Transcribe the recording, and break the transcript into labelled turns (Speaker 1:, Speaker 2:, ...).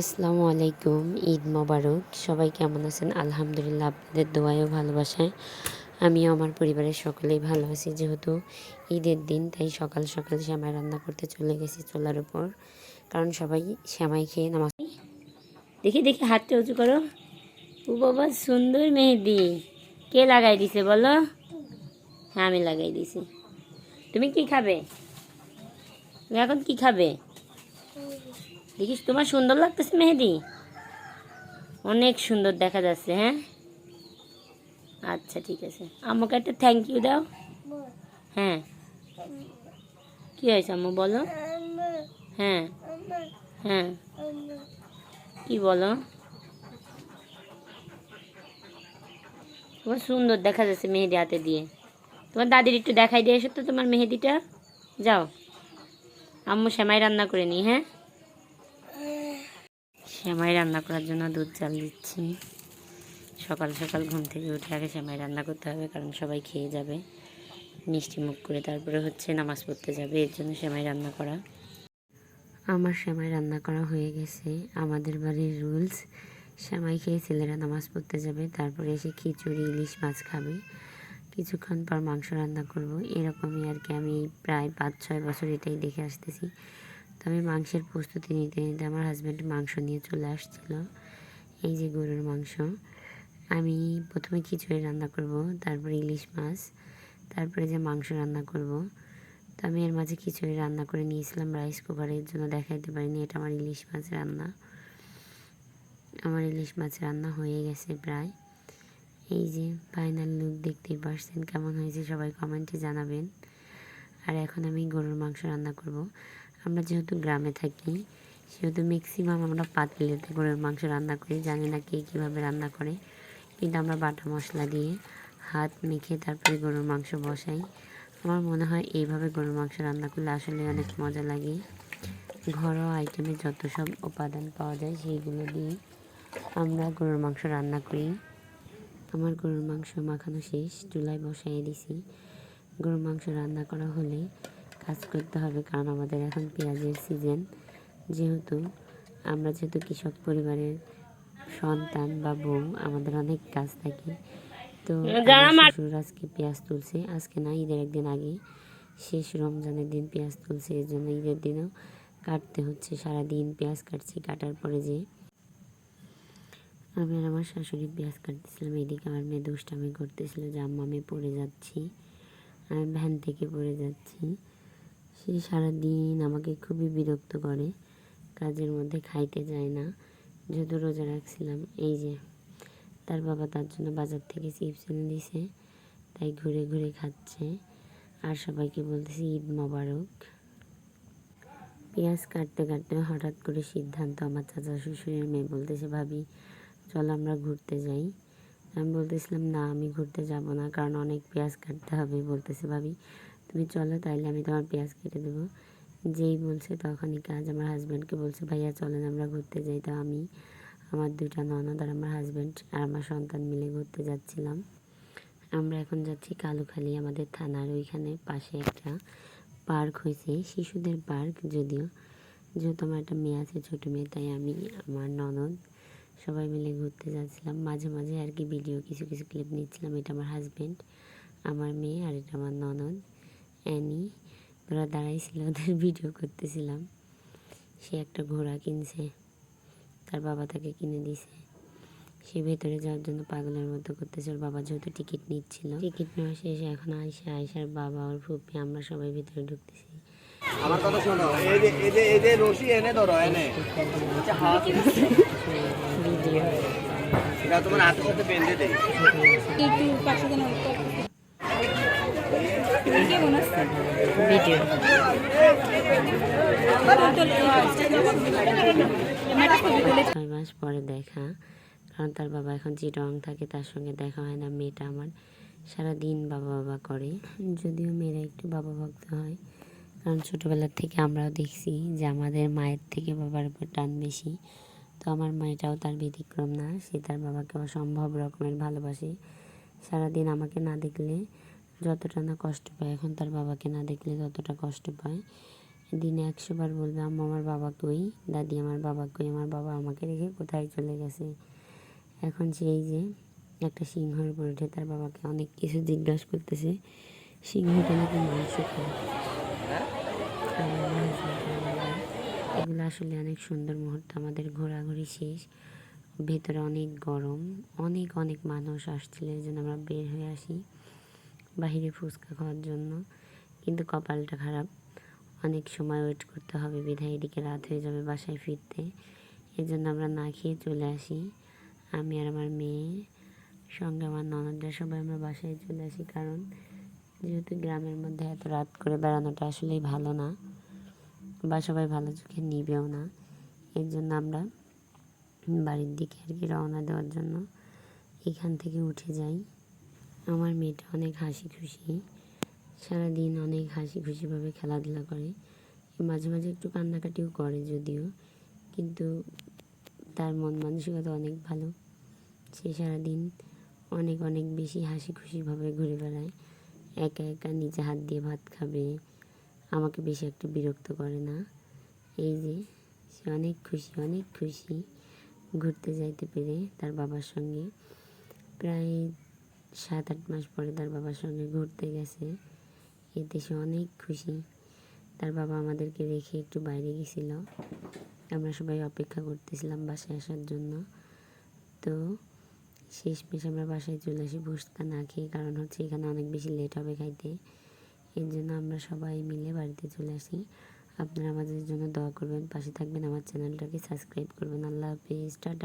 Speaker 1: আসসালামু আলাইকুম, ঈদ মোবারক। সবাই কেমন আছেন? আলহামদুলিল্লাহ, আপনাদের দোয়ায় ও ভালোবাসায়। আমিও আমার পরিবারের সকলেই ভালো আছি যেহেতু ঈদের দিন, তাই সকাল সকাল শ্যামাই রান্না করতে চলে গেছি চুলার উপর। কারণ সবাই শ্যামাই খেয়ে নামাজ দেখি দেখি, হাতটা উঁচু করো। ও বাবা, সুন্দর মেহেদি। কে লাগাই দিছে বলো? হ্যাঁ আমি লাগাই দিছি। তুমি কি খাবে? এখন কি খাবে? দেখিস, তোমার সুন্দর লাগতেছে মেহেদি। অনেক সুন্দর দেখা যাচ্ছে হ্যাঁ? আচ্ছা ঠিক আছে। আমাকে একটা থ্যাংক ইউ দাও। হ্যাঁ। কি হয়েছে আম্মু, বলো। হ্যাঁ। হ্যাঁ। কি বলো? তোমার সুন্দর দেখা যাচ্ছে মেহেদি হাতে দিয়ে। তোমার দাদির একটু দেখাই দিয়ে এসো তো তোমার মেহেদিটা। যাও। আম্মু শ্যামাই রান্না করে নি হ্যাঁ? শ্যামাই রান্না করার জন্য দুধ চাল দিচ্ছি। সকাল সকাল ঘুম থেকে উঠে আগে শ্যামাই রান্না করতে হবে, কারণ সবাই খেয়ে যাবে। মিষ্টি মুখ করে তারপরে হচ্ছে নামাজ পড়তে যাবে, এর জন্য শ্যামাই রান্না করা। আমার শ্যামাই রান্না করা হয়ে গেছে। আমাদের বাড়ির রুলস শ্যামাই খেয়ে ছেলেরা নামাজ পড়তে যাবে, তারপরে এসে খিচুড়ি, ইলিশ মাছ খাবে। কিছুক্ষণ পর মাংস রান্না করব, এরকমই আর কি। আমি প্রায় পাঁচ ছয় বছর এটাই দেখে আসতেছি। তো আমি মাংসের প্রস্তুতি নিতে নিতে আমার হাজব্যান্ড মাংস নিয়ে চলে আসছিল। এই যে গরুর মাংস। আমি প্রথমে খিচুড়ি রান্না করব, তারপরে ইলিশ মাছ, তারপরে যে মাংস রান্না করব। তো আমি এর মাঝে খিচুড়ি রান্না করে নিয়েছিলাম রাইস কুকারের জন্য, দেখাইতে পারিনি, এটা আমার ইলিশ মাছ রান্না। আমার ইলিশ মাছ রান্না হয়ে গেছে প্রায়। এই যে ফাইনাল লুক দেখতেই পারছেন, কেমন হয়েছে সবাই কমেন্টে জানাবেন। আর এখন আমি গরুর মাংস রান্না করব। আমরা যেহেতু গ্রামে থাকি, সেহেতু ম্যাক্সিমাম আমরা পাতিলেতে গরুর মাংস রান্না করি। জানি না কে কীভাবে রান্না করে। কিন্তু আমরা বাটা মশলা দিয়ে হাত মেখে তারপরে গরুর মাংস বসাই। আমার মনে হয় এইভাবে গরুর মাংস রান্না করলে আসলে অনেক মজা লাগে। ঘরোয়া আইটেমে যত সব উপাদান পাওয়া যায়, সেইগুলো দিয়ে আমরা গরুর মাংস রান্না করি। আমার গরুর মাংস মাখানো শেষ। চুলায় বসাই দিছি। গরুর মাংস রান্না করা হলে কাজ করতে হবে কারণ আমাদের এখন পেঁয়াজের সিজন যেহেতু আমরা যেহেতু কৃষক পরিবারের সন্তান বা বউ আমাদের অনেক কাজ থাকে। তো শ্বশুর আজকে পেঁয়াজ তুলছে আজকে না ঈদের একদিন আগে। শেষ রমজানের দিন পেঁয়াজ তুলছে এর জন্য ঈদের দিনও কাটতে হচ্ছে সারা দিন পেঁয়াজ কাটছি কাটার পরে যে আমি আর আমার শাশুড়ি পেঁয়াজ কাটতেছিলাম এদিকে আমার মেয়ে দুষ্টামি করতেছিল যে আম্মা আমি পড়ে যাচ্ছি আমি ভ্যান থেকে পড়ে যাচ্ছি। সে সারাদিন আমাকে খুবই বিরক্ত করে। কাজের মধ্যে খাইতে যায় না। যেহেতু রোজা রাখছিলাম, এই যে তার বাবা তার জন্য বাজার থেকে চিপস এনে দিছে, তাই ঘুরে ঘুরে খাচ্ছে। আর সবাইকে বলতেছি, ঈদ মোবারক। পেঁয়াজ কাটতে কাটতে হঠাৎ করে সিদ্ধান্ত আমার চাচা শ্বশুরের মেয়ে বলতেছে, ভাবি, চলো আমরা ঘুরতে যাই। আমি বলতেছিলাম, না, আমি ঘুরতে যাব না, কারণ অনেক পেঁয়াজ কাটতে হবে। বলতেছে, ভাবি তুমি চলো, তাইলে আমি তোমার পেঁয়াজ কেটে দেবো। যেই বলছে তখনই কাজ আমার হাজব্যান্ডকে বলছে, ভাইয়া, চলেন আমরা ঘুরতে যাই। তো আমি, আমার দুইটা ননদ আর আমার হাজব্যান্ড আর আমার সন্তান মিলে ঘুরতে যাচ্ছিলাম। আমরা এখন যাচ্ছি কালুখালি, আমাদের থানার ওইখানে পাশে একটা পার্ক হয়েছে, শিশুদের পার্ক যদিও। যেহেতু আমার একটা মেয়ে আছে, ছোটো মেয়ে, তাই আমি, আমার ননদ সবাই মিলে ঘুরতে যাচ্ছিলাম। মাঝে মাঝে আর কি ভিডিও কিছু কিছু ক্লিপ নিচ্ছিলাম। এটা আমার হাজব্যান্ড আমার মেয়ে আর এটা আমার ননদ। অ্যানি ওরা দাঁড়াইছিল ওদের ভিডিও করতেছিলাম। সে একটা ঘোড়া কিনছে তার বাবা তাকে কিনে দিছে। সে ভেতরে যাওয়ার জন্য পাগলের মতো করতেছে ওর বাবা যেহেতু টিকিট নিচ্ছিল। টিকিট নেওয়া শেষে এখন আয়সা আয়সার বাবা ওর ফুপি আমরা সবাই ভেতরে ঢুকতেছি।
Speaker 2: আমার কথা শোনো এই যে এই যে এই যে রশি এনে ধরো এনে। আচ্ছা, এটা তোমার হাতের সাথে বেঁধে দেই
Speaker 3: একটু পাশে যেন কেমন আছে
Speaker 1: ভিডিও ছয় মাস পরে দেখা, কারণ তার বাবা এখন চিটং থাকে, তার সঙ্গে দেখা হয় না, মেয়েটা আমার। সারা দিন বাবা বাবা করে। যদিও মেয়েরা একটু বাবা ভক্ত হয়, কারণ ছোটোবেলার থেকে আমরাও দেখছি যে আমাদের মায়ের থেকে বাবার উপর টান বেশি। তো আমার মায়েরাও তার ব্যতিক্রম না, সে তার বাবাকে অসম্ভব রকমের ভালোবাসে। সারাদিন আমাকে না দেখলে যতটা না কষ্ট পায়, এখন তার বাবাকে না দেখলে ততটা কষ্ট পায়। দিনে একশো বার বলবে, আম্মা, আমার বাবা কই? দাদি, আমার বাবা কই? আমার বাবা আমাকে রেখে কোথায় চলে গেছে? এখন সেই যে একটা সিংহের উপর উঠে তার বাবাকে অনেক কিছু জিজ্ঞাসা করতেছে। সিংহটা নাকি মাংস এগুলো আসলে অনেক সুন্দর মুহূর্ত, আমাদের ঘোরাঘুরি শেষ। ভেতরে অনেক গরম, অনেক অনেক মানুষ আসছিল, এই জন্য আমরা বের হয়ে আসি। বাহিরে ফুচকা খাওয়ার জন্য। কিন্তু কপালটা খারাপ। অনেক সময় ওয়েট করতে হবে, বিধায় এদিকে রাত হয়ে যাবে বাসায় ফিরতে। এই জন্য আমরা না খেয়ে চলে আসি। আমি আর আমার মেয়ে, সঙ্গে আমার ননদরা সবাই আমরা বাসায় চলে আসি। কারণ যেহেতু গ্রামের মধ্যে এত রাত করে বেড়ানোটা আসলেই ভালো না। বা সবাই ভালো চোখে নিবেও না। এর জন্য আমরা বাড়ির দিকে আর কি রওনা দেওয়ার জন্য এখান থেকে উঠে যাই। আমার মেয়েটা অনেক হাসি খুশি। সারাদিন অনেক হাসি খুশিভাবে খেলাধুলা করে। মাঝে মাঝে একটু কান্নাকাটিও করে যদিও। কিন্তু তার মন মানসিকতা অনেক ভালো। সে সারাদিন অনেক অনেক বেশি হাসি খুশিভাবে ঘুরে বেড়ায়। একা একা নিজে হাত দিয়ে ভাত খাবে। আমাকে বেশি একটু বিরক্ত করে না। এই যে, সে অনেক খুশি অনেক খুশি। ঘুরতে যাইতে পেরে তার বাবার সঙ্গে। প্রায় সাত আট মাস পরে তার বাবার সঙ্গে ঘুরতে গেছে। এতে সে অনেক খুশি। তার বাবা আমাদেরকে রেখে একটু বাইরে গেছিল। আমরা সবাই অপেক্ষা করতেছিলাম বাসায় আসার জন্য। তো শেষমেশ আমরা বাসায় চলে আসি বসতা না খেয়ে, কারণ হচ্ছে এখানে অনেক বেশি লেট হবে খাইতে। এর জন্য আমরা সবাই মিলে বাড়িতে চলে আসি। আপনারা আমাদের জন্য দোয়া করবেন, পাশে থাকবেন, আমার চ্যানেলটাকে সাবস্ক্রাইব করবেন। আল্লাহ হাফিজ, টাটা।